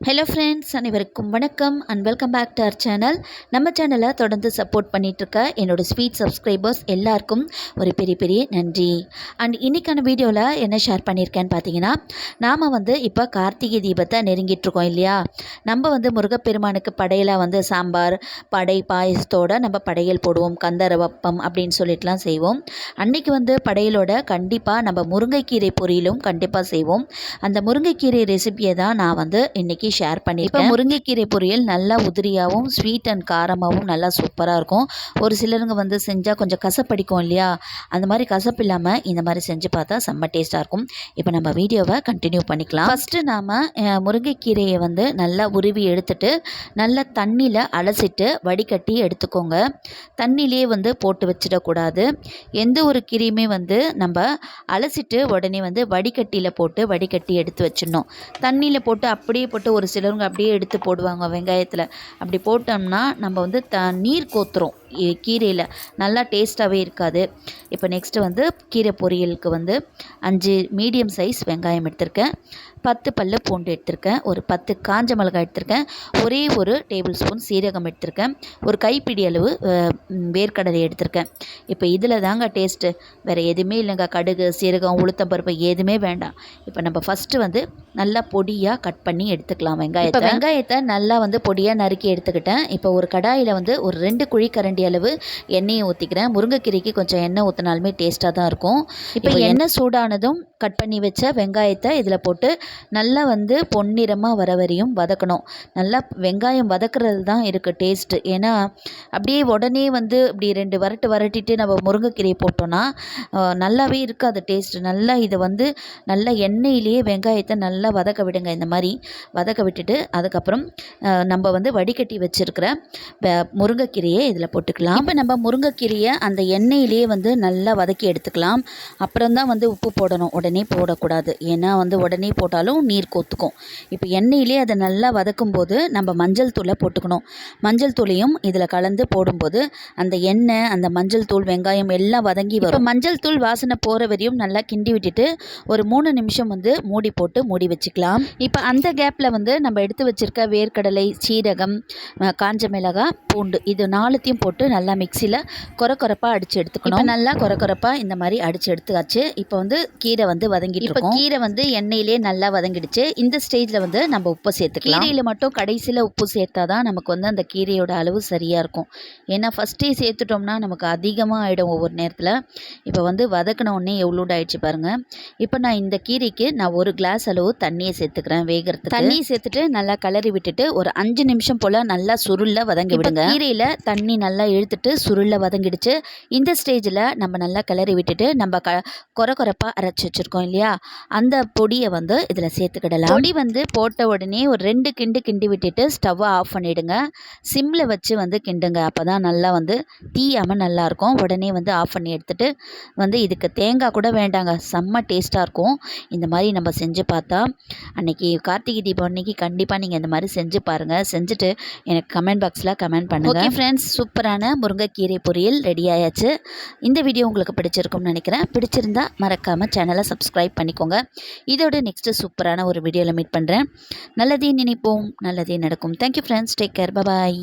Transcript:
Hello friends அனைவருக்கும் வணக்கம் and welcome back to our channel நம்ம சேனலை தொடர்ந்து சப்போர்ட் பண்ணிகிட்ருக்க என்னோட ஸ்வீட் சப்ஸ்கிரைபர்ஸ் எல்லாருக்கும் ஒரு பெரிய பெரிய நன்றி. அண்ட் இன்றைக்கான வீடியோவில் என்ன ஷேர் பண்ணியிருக்கேன்னு பார்த்தீங்கன்னா நாம் வந்து இப்போ கார்த்திகை தீபத்தை நெருங்கிட்டுருக்கோம் இல்லையா? நம்ம வந்து முருகப்பெருமானுக்கு படையலாக வந்து சாம்பார் படை பாயசத்தோடு நம்ம படையல் போடுவோம் கந்தரவப்பம் அப்படின்னு சொல்லிட்டுலாம் செய்வோம். அன்றைக்கி வந்து படையலோட கண்டிப்பாக நம்ம முருங்கைக்கீரை பொரியலும் கண்டிப்பாக செய்வோம். அந்த முருங்கைக்கீரை ரெசிபியை தான் நான் வந்து இன்றைக்கி ஷேர் பண்ணியிருக்கேன் முருங்கைக்கீரை பொரியல் நல்லா உதிரியாகவும் ஸ்வீட் அண்ட் காரமாகவும் நல்லா சூப்பராக இருக்கும். ஒரு சிலருங்க வந்து செஞ்சால் கொஞ்சம் கசப்படிக்கும் இல்லையா? அந்த மாதிரி கசப்பு இல்லாமல் இந்த மாதிரி செஞ்சு பார்த்தா செம்ம டேஸ்ட்டாக இருக்கும். இப்போ நம்ம வீடியோவை கண்டினியூ பண்ணிக்கலாம். ஃபஸ்ட்டு நாம் முருங்கைக்கீரையை வந்து நல்லா உருவி எடுத்துட்டு நல்லா தண்ணியில் அலசிட்டு வடிகட்டி எடுத்துக்கோங்க. தண்ணியிலே வந்து போட்டு வச்சிடக்கூடாது. எந்த ஒரு கீரையுமே வந்து நம்ம அலசிட்டு உடனே வந்து வடிகட்டியில் போட்டு வடிகட்டி எடுத்து வச்சிடணும். தண்ணியில் போட்டு அப்படியே போட்டு ஒரு சிலருங்க அப்படியே எடுத்து போடுவாங்க வெங்காயத்தில். அப்படி போட்டோம்னா நம்ம வந்து த நீர் கோத்துரும் கீரையில் நல்லா டேஸ்ட்டாகவே இருக்காது. இப்போ நெக்ஸ்ட்டு வந்து கீரை பொரியலுக்கு வந்து அஞ்சு மீடியம் சைஸ் வெங்காயம் எடுத்திருக்கேன். பத்து பல்ல பூண்டு எடுத்திருக்கேன். ஒரு பத்து காஞ்ச மிளகாய் எடுத்திருக்கேன். ஒரே ஒரு டேபிள் ஸ்பூன் சீரகம் எடுத்திருக்கேன். ஒரு கைப்பிடி அளவு வேர்க்கடலை எடுத்திருக்கேன். இப்போ இதில் தாங்க டேஸ்ட்டு வேறு எதுவுமே இல்லைங்க. கடுகு சீரகம் உளுத்தம்பருப்பு எதுவுமே வேண்டாம். இப்போ நம்ம ஃபஸ்ட்டு வந்து நல்லா பொடியாக கட் பண்ணி எடுத்துக்கலாம் வெங்காயத்தை. வெங்காயத்தை நல்லா வந்து பொடியாக நறுக்கி எடுத்துக்கிட்டேன். இப்போ ஒரு கடாயில் வந்து ஒரு ரெண்டு குழி கரண்டி அளவு எண்ணெயை ஊற்றிக்கிறேன் முருங்கைக்கீரைக்கு கொஞ்சம் எண்ணெய் ஊற்றினாலுமே டேஸ்ட்டாக தான் இருக்கும். இப்போ எண்ணெய் சூடானதும் கட் பண்ணி வச்ச வெங்காயத்தை இதில் போட்டு நல்லா வந்து பொன்னிறமாக வர வரையும் வதக்கணும். நல்லா வெங்காயம் வதக்குறது தான் இருக்குது டேஸ்ட்டு ஏன்னா அப்படியே உடனே வந்து இப்படி ரெண்டு வரட்டு வரட்டிட்டு நம்ம முருங்கைக்கீரையை போட்டோன்னா நல்லாவே இருக்காது டேஸ்ட்டு நல்லா இதை வந்து நல்லா எண்ணெயிலேயே வெங்காயத்தை நல்லா வதக்க விடுங்க. இந்த மாதிரி வதக்க விட்டுட்டு அதுக்கப்புறம் நம்ம வந்து வடிகட்டி வச்சுருக்கிற முருங்கைக்கீரையை இதில் போட்டுக்கலாம். இப்போ நம்ம முருங்கைக்கீரையை அந்த எண்ணெயிலேயே வந்து நல்லா வதக்கி எடுத்துக்கலாம். அப்புறம் தான் வந்து உப்பு போடணும். உடனே போடக்கூடாது. ஏன்னா வந்து உடனே போட்டாலும் நீர் கொத்துக்கும். இப்போ எண்ணெயிலே அதை நல்லா வதக்கும் போது நம்ம மஞ்சள் தூளை போட்டுக்கணும். மஞ்சள் தூளையும் இதில் கலந்து போடும்போது அந்த எண்ணெய் அந்த மஞ்சள் தூள் வெங்காயம் எல்லாம் வதங்கி வரும். மஞ்சள் தூள் வாசனை போகிற வரையும் நல்லா கிண்டி விட்டுட்டு ஒரு மூணு நிமிஷம் வந்து மூடி போட்டு மூடி வச்சுக்கலாம். இப்போ அந்த கேப்பில் வந்து நம்ம எடுத்து வச்சுருக்க வேர்க்கடலை சீரகம் காஞ்ச மிளகாய் பூண்டு இது நாலுத்தையும் போட்டு நல்லா மிக்சியில் கொர கொரப்பாக அடித்து எடுத்துக்கணும். இப்ப நல்லா கொர கொரப்பாக இந்த மாதிரி அடித்து எடுத்துக்காச்சு இப்போ வந்து கீரை வந்து வதங்கிட்டு இப்போ கீரை வந்து எண்ணெயிலே நல்லா வதங்கிடுச்சு. இந்த ஸ்டேஜில் வந்து நம்ம உப்பு சேர்த்துக்கலாம். கீரையில் மட்டும் கடைசியில் உப்பு சேர்த்தா தான் நமக்கு வந்து அந்த கீரையோட அளவு சரியாக இருக்கும். ஏன்னா ஃபஸ்ட்டே சேர்த்துட்டோம்னா நமக்கு அதிகமாக ஆகிடும் ஒவ்வொரு நேரத்தில். இப்போ வந்து வதக்கின உடனே எவ்வளோடு ஆயிடுச்சு பாருங்கள் இப்போ நான் இந்த கீரைக்கு நான் ஒரு கிளாஸ் அளவு தண்ணியை சேர்த்துக்கிறேன் வேகிறதுக்கு. தண்ணியை சேர்த்துட்டு நல்லா கிளறி விட்டுட்டு ஒரு அஞ்சு நிமிஷம் போல் நல்லா சுருள வதங்கி விடுங்க. கீரையில் தண்ணி நல்லா இழுத்துட்டு சுருளில் வதங்கிடுச்சு. இந்த ஸ்டேஜில் நம்ம நல்லா கிளறி விட்டுட்டு நம்ம க கொர கொரப்பாக அரைச்சி வச்சுருக்கோம் இல்லையா? அந்த பொடியை வந்து இதில் சேர்த்துக்கிடலாம். பொடி வந்து போட்ட உடனே ஒரு ரெண்டு கிண்டு கிண்டி விட்டுட்டு ஸ்டவ்வை ஆஃப் பண்ணிவிடுங்க சிம்மில் வச்சு வந்து கிண்டுங்க. அப்போ தான் நல்லா வந்து தீயாமல் நல்லாயிருக்கும். உடனே வந்து ஆஃப் பண்ணி எடுத்துகிட்டு வந்து இதுக்கு தேங்காய் கூட வேண்டாங்க. செம்ம டேஸ்ட்டாக இருக்கும். இந்த மாதிரி நம்ம செஞ்சு பார்த்தா அன்னைக்கு கார்த்திகை தீபம் அன்னைக்கு கண்டிப்பாக நீங்கள் இந்த மாதிரி செஞ்சு பாருங்கள் செஞ்சுட்டு எனக்கு கமெண்ட் பாக்ஸில் கமெண்ட் பண்ணுங்கள் ஓகே ஃப்ரெண்ட்ஸ் சூப்பரான முருங்கைக்கீரை பொரியல் ரெடி ஆயாச்சு. இந்த வீடியோ உங்களுக்கு பிடிச்சிருக்கும்னு நினைக்கிறேன். பிடிச்சிருந்தா மறக்காமல் சேனலை சப்ஸ்கிரைப் பண்ணிக்கோங்க. இதோட நெக்ஸ்ட்டு சூப்பரான ஒரு வீடியோவில் மீட் பண்ணுறேன் நல்லதே நினைப்போம். நல்லதே நடக்கும். Thank you friends take care bye bye